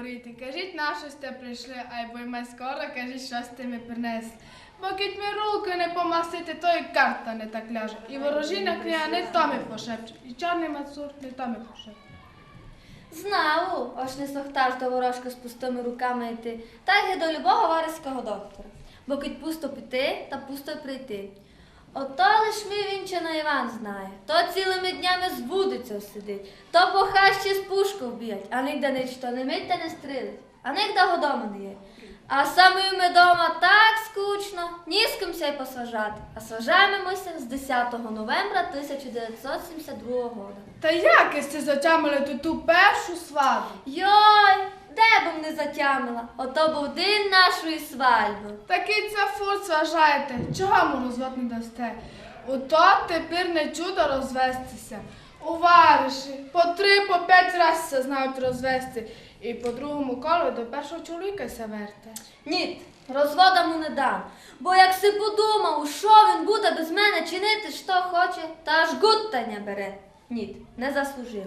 хворійте, кажіть, на що сте прийшли, а й ми скоро кажіть, що сте ми принесли. Бо кіть ми руки не помастити, то і карта не так ляже. І ворожіна книга не то ми пошепче, і чорний мацур не то ми пошепче. Знав, аж не сохтар до ворожка з пустими руками йти, так і до любого вариського доктора. Бо кить пусто піти та пусто прийти. Ото лиш мій вінчина Іван знає, то цілими днями з вудицею сидить, то по хащі з пушку вб'ять, а нігде нічто не мить та не стрілить, а нігде годома не є. А самими дома так скучно, ні з ким ся й посажати. А сажаємося з 10 новембра 1972 року. Та як сте затямили ту, ту першу свадьбу? Йой, де б не затямила? Ото був день нашої свадьби. Такий це фурт вважаєте, чого му розвод не дасте? Ото тепер не чудо розвестися. У вариші по три, по п'ять разів се знають розвести. І по другому колу до першого чоловіка се верте. Ні, розвода му не дам. Бо як си подумав, що він буде без мене чинити, що хоче, та аж гутта не бере. Ні, не заслужив.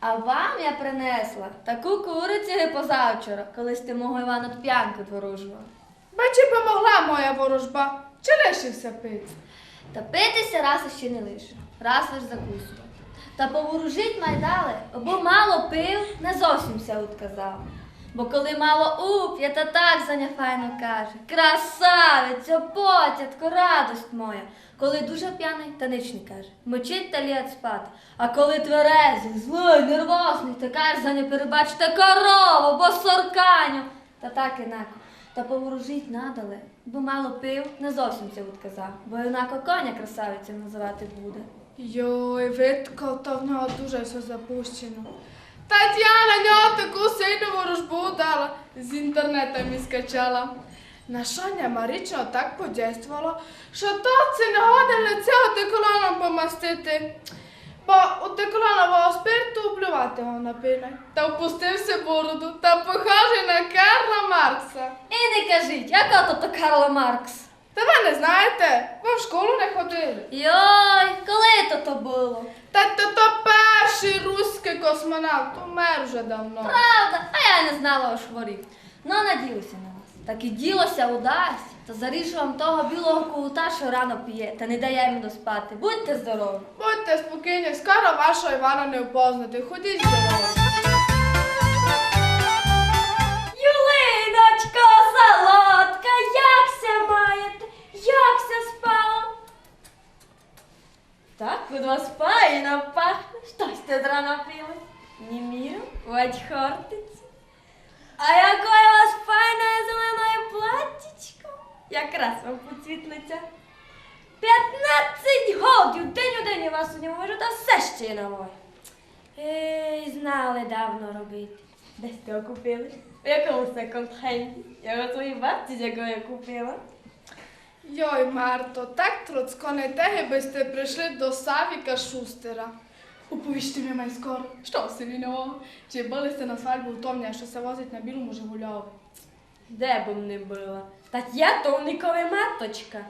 А вам я принесла таку курицю позавчора, колись ти мого Івана п'янку дворожувала. Бачи, помогла моя ворожба, чи лишився пить? Та питися раз іще не лише, раз лиш закусував. Та поворожить майдали, бо мало пив, не зовсім ся отказав. Бо коли мало уп'є, та так заня файно каже. Красавиця, потятко, радость моя. Коли дуже п'яний, та ніч не каже. Мочить та літ спати. А коли тверезий, злий, нервозний, та каже за не перебачте корову, бо сорканю. Та так інако. Та поворожить надале, бо мало пив, не зовсім це відказав, бо інако коня красавиця називати буде. Йой, видко, то в нього дуже все запущено. Тетяна нього таку сильну ворожбу дала, з інтернету мі скачала. На Шаня Марічно так подействувало, що то це не годен лице одеколоном помастити. Бо у спирту вплювати його напили. Та впустився бороду та похожий на Карла Маркса. І не кажіть, яка то Карла Маркс? Та ви не знаєте, ви в школу не ходили. Йой, коли то то було? Та то, то перший руський космонавт, умер вже давно. Правда, а я не знала, аж хворів. Ну, наділася на вас. Так і ділося удасть, то заріжу вам того білого кулута, що рано п'є, та не дає йому доспати. Будьте здорові. Будьте спокійні, скоро вашого Івана не впознати. Ходіть здорово. Вас файно пахне. Щось ти зрано пили? Не міру, вать хортиці. А якое у вас файне зелене платтячко? Якраз вам поцвітлиться. П'ятнадцять годів, день у день я вас у ньому вижу, та все ще й на мой. Ей, знали давно робити. Десь ти купили? В якому секонд-хенді? Я його твоїй бабці, якого я купила. Йой, Марто, так троцко не теги би сте прийшли до Савіка Шустера. Уповіжте мені май скоро. Що селі нового? Чи були сте на свадьбу у Томня, що се возить на білому Жигульові? Де б не була? Та я товникова маточка.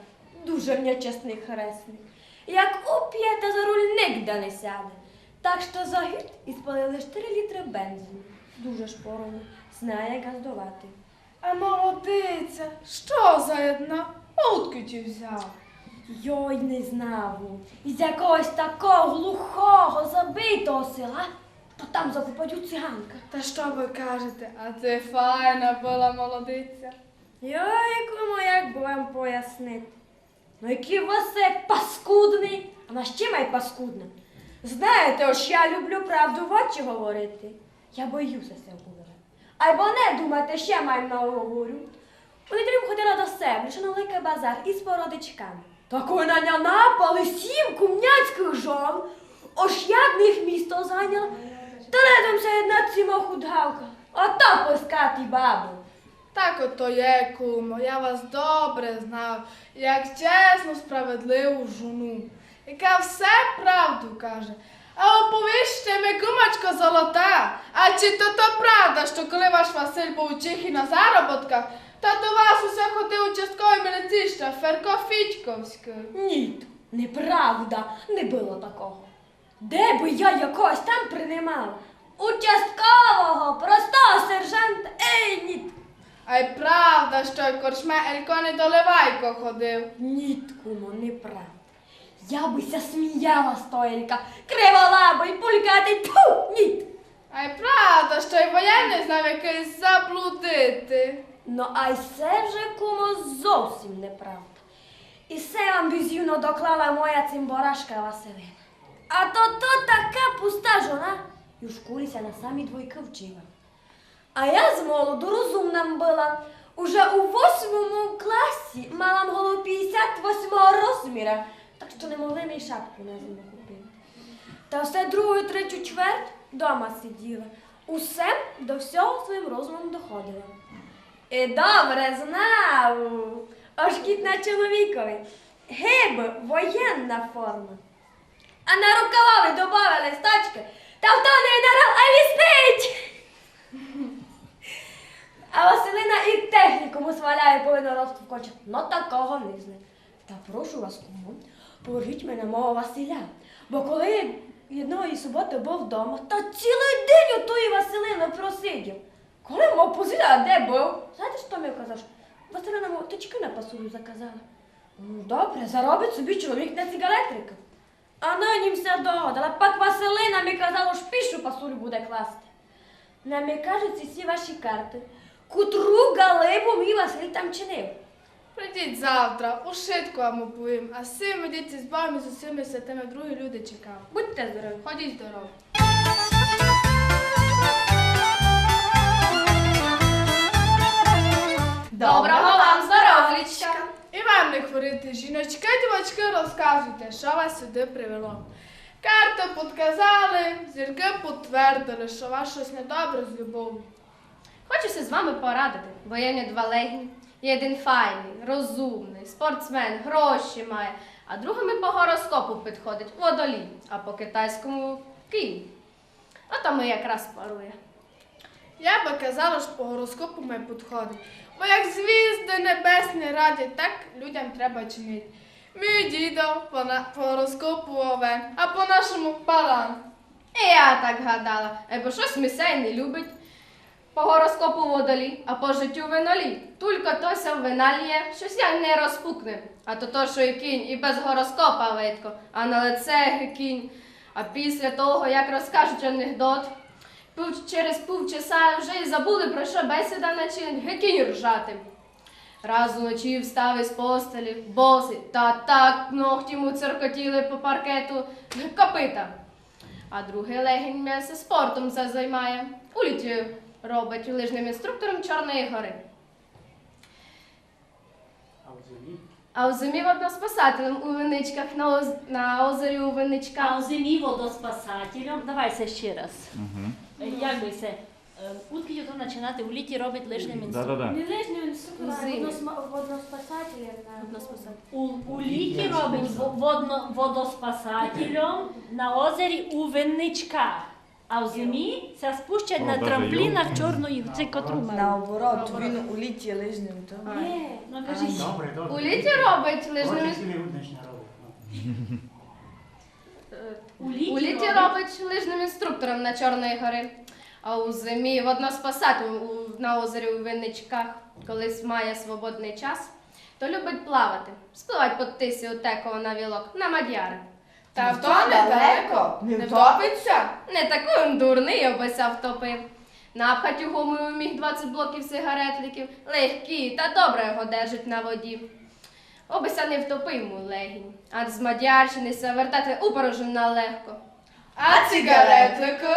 Дуже нечесний хресний. Як уп'є, та за руль нігде не сяде. Так що за гід і спалили 4 літри бензину. Дуже шпорово. Знає, як газдувати. А молодиця, що за одна? Утки ті взяв. Йой, не знав. Із якогось такого глухого, забитого села, то там закупають циганка. Та що ви кажете? А це файна була молодиця. Йой, кому як би вам пояснити. Ну який вас це паскудний, а на ще май паскудна. Знаєте, ось я люблю правду в очі говорити. Я боюся говорити. Або не думайте, ще маю на говорю. У неділю ходила до себе, що на великий базар із породичками. Такої на ня напали сім кумняцьких жон. Ось я в них місто зайняла. Та рядом одна ціма худгалка. Ото пускати бабу. Так ото є, кумо, я вас добре знав, як чесну, справедливу жону, яка все правду каже. А оповіжте ми, кумочко золота, а чи то то правда, що коли ваш Василь був у Чехії на заробітках, то до вас усе ходив участковий міліцейщик Ферко Фічковський. Ні, неправда, не було такого. Де би я якогось там принимала? Участкового, простого сержанта. А й правда, що й корчме Елько не доливайко ходив. Ні, кумо, неправда. Я бися сміяла з Тоелька, криволаба і пулькати, тьфу, ні. А й правда, що й воєнний знав якийсь заблудити. Ну, а й це вже, кумо, зовсім неправда. І це вам безюно доклала моя цимборашка Василина. А то то така пуста жона, і в школі ся на самі двойки вчила. А я з молоду розумна була. Уже у восьмому класі мала голо 58 розміра, так що не могли мені шапку на зиму купити. Та все другу, третю чверть дома сиділа. Усе до всього своїм розумом доходила. І добре знав. Аж кіт на чоловікові. Гиби, воєнна форма. А на рукавові добавили стачки, та в то не генерал, а віснить. А Василина і технікуму сваляє повинно росту в кончик. Ну такого не знає. Та прошу вас, кому, положіть мене мого Василя. Бо коли одної суботи був вдома, та цілий день отої Василини просидів. Коли мов позиля, де був? Знаєте, що мені казав? Василина мов точки на пасулю заказала. Ну, добре, заробить собі чоловік на цигаретрика. А на нім все догодила. Пак Василина мені казала, що пішу пасулю буде класти. На мені кажуть ці всі ваші карти. Кутру галибу мій Василь там чинив. Прийдіть завтра, у шитку вам оповім, а з цим ідіть з бабами, з усіми святими другі люди чекали. Будьте здорові. Ходіть здорово. Доброго вам здоров'ячка! І вам не хворіти, жіночки, дівочки, розказуйте, що вас сюди привело. Карти підказали, зірки підтвердили, що вас щось недобре з любов'ю. Хочуся з вами порадити, бо я не два легні. Є один файний, розумний, спортсмен, гроші має, а другими по гороскопу підходить водолій, а по китайському кінь. А тому якраз парує. Я би казала, що по гороскопу ми підходить. Бо як звізди небесні радять, так людям треба чинити. Мій дідо по, на, по гороскопу овен, а по нашому баран. І я так гадала, бо щось місей не любить. По гороскопу водолій, а по життю винолій. Тільки тося в виналіє, щось я не розпукне. А то то, що і кінь, і без гороскопа видко, а на лице кінь. А після того, як розкажуть анекдот, через півчаса вже й забули, про що бесіда наче кінь ржати. Раз уночі встав із постелі, босий, та так ногті му циркотіли по паркету копита. А другий легень м'ясо спортом це займає. У літі робить лижним інструктором Чорної гори. А в зимі? А в зимі водоспасателем у виничках на, оз... на озері у А виничках. зимі водоспасателем, давайся ще раз. Е, Як би це? Е, Утки то починати у літі робить лижним інструментом. Да-да-да. Не лишнього інструктора, Зимі. водоспасателя. У, у літі робить водно, водоспасателем на озері у Винничках. А в зимі це спущать О, на трамплінах чорної цей котру має. Наоборот, він у літі лижним, то. Ні, ну кажіть. Добре, добре. У літі робить лижним робить. У літі, У літі робить лижним інструктором на Чорної гори. А у зимі водоспасателем у- на озері у Винничках, коли має свободний час, то любить плавати, спливать по тисі у теково на вілок, на мадяри. Та в то недалеко, не втопиться. Не такий дурний, обися втопив. Напхать у гумою міг 20 блоків сигаретликів, легкі та добре його держить на воді. Обися не втопив йому легінь, а з Мадярщини вертати вертати упорожена легко. А цигаретлику?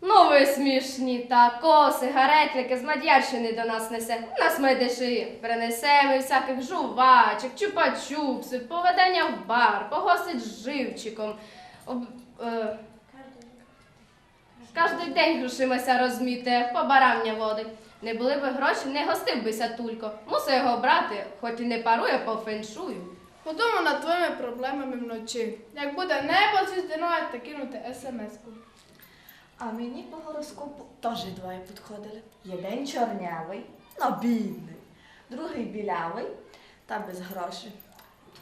Ну ви смішні, тако, сигаретлики з Мадярщини до нас несе. У нас медиші. Принесемо всяких жувачок, чупа-чупсів, поведення в бар, погостить з живчиком. Об, е, Кожний день грошимася розміте, по барамня води. Не були би гроші, не гостив бися тулько. Мусив його брати, хоч і не парує по феншую. Подумав над твоїми проблемами вночі. Як буде небо звіздяною, то кинути смс-ку. А мені по гороскопу теж двоє підходили. Один чорнявий, но бідний, другий білявий та без грошей.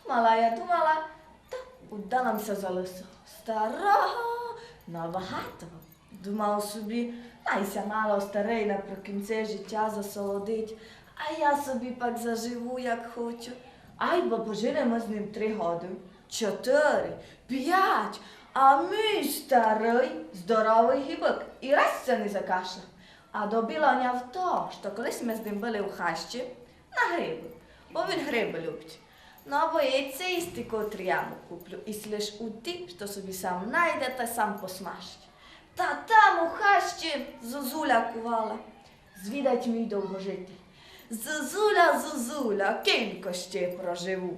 Думала я, думала, та удалася за лисо. Старого, набагатого. Думав собі, Найся мало старий наприкінці життя засолодить, а я собі пак заживу, як хочу. Ай, бо поживемо з ним три годи, чотири, п'ять, а мій старий здоровий гібок і раз це не закашляв. А добілоня в то, що колись ми з ним були в хащі на гриби, бо він гриби любить. Ну, а боїться їсти котрі я куплю, і слиш у ті, що собі сам найде та сам посмажить. Та там у хащі зозуля кувала. Звідать мій довгожитий. Зозуля, зозуля, кілько ще проживу.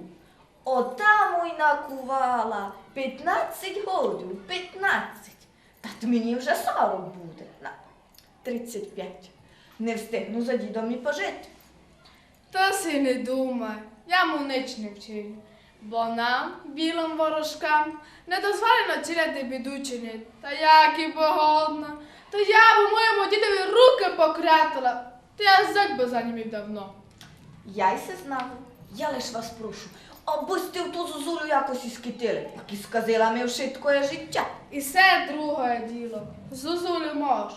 Отаму й накувала п'ятнадцять годів, п'ятнадцять. Та т мені вже сорок буде. На, тридцять п'ять. Не встигну за дідом і пожити. Та си не думай, я му ніч не вчиню. Бо нам, білим ворожкам, не дозволено ціляти бідучині. Та як і погодна. Та я б моєму дідові руки покрятила. Та я зять би за ним давно. Я й се знала. Я лиш вас прошу, обусти в ту зозулю якось іскитили, як і сказала ми вшиткоє життя. І все друге діло. Зузулю мож.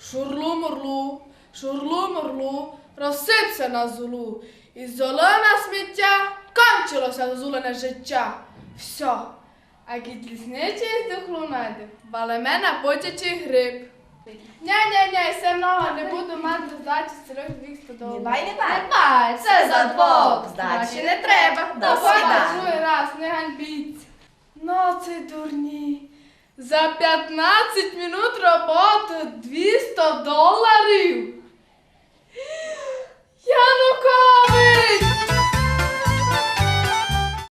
Шурлу-мурлу, шурлу-мурлу, розсипся на зулу. І зелена сміття кончилося зозулене життя. Все. А кіт лісничий здохлу найде, бале мене потячий гриб. Ні, ні, ні, все много не буду мати здачі цілих двох сподобав. Не бай, не бай. Не бай, це за двох. Здачі не треба. До свидання. раз, не ганьбіться. Ну, це дурні. За 15 минут роботи 200 доларів. Янукович!